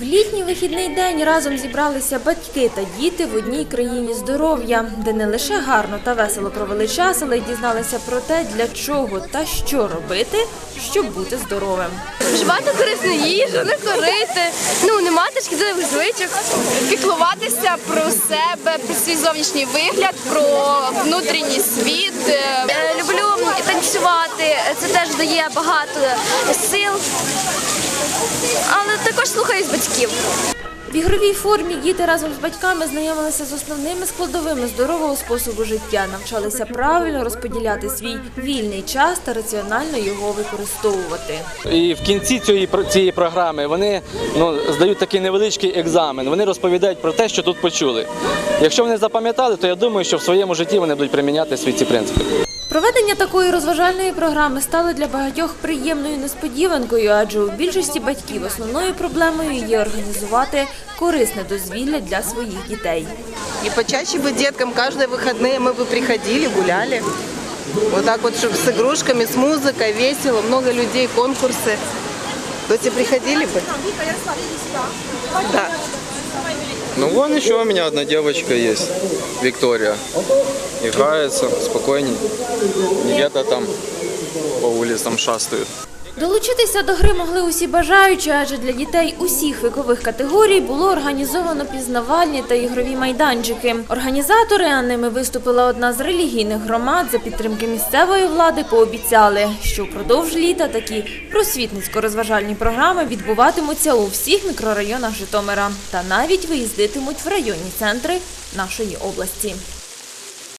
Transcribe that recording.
В літній вихідний день разом зібралися батьки та діти в одній країні здоров'я, де не лише гарно та весело провели час, але й дізналися про те, для чого та що робити, щоб бути здоровим. Вживати корисну їжу, не курити, ну не мати шкідливих звичок, піклуватися про себе, про свій зовнішній вигляд, про внутрішній світ. Е, Люблю танцювати, це теж дає багато сил, також слухаюсь батьків. В ігровій формі діти разом з батьками знайомилися з основними складовими здорового способу життя, навчалися правильно розподіляти свій вільний час та раціонально його використовувати. І в кінці цієї про- цієї програми вони ну, здають такий невеличкий екзамен. Вони розповідають про те, що тут почули. Якщо вони запам'ятали, то я думаю, що в своєму житті вони будуть приміняти свої ці принципи. Проведення такої розважальної програми стало для багатьох приємною несподіванкою, адже у більшості батьків основною проблемою є організувати корисне дозвілля для своїх дітей. И почаще бы деткам каждые выходные мы бы приходили, гуляли. Вот так вот, чтобы с игрушками, с музыкой, весело, много людей, конкурсы. То есть и приходили бы. Да. Ну вон еще у меня одна девочка есть, Виктория. Играется спокойней. Где-то там по улицам шастают. Долучитися до гри могли усі бажаючі, адже для дітей усіх вікових категорій було організовано пізнавальні та ігрові майданчики. Організатори, а ними виступила одна з релігійних громад за підтримки місцевої влади, пообіцяли, що впродовж літа такі просвітницько-розважальні програми відбуватимуться у всіх мікрорайонах Житомира та навіть виїздитимуть в районні центри нашої області.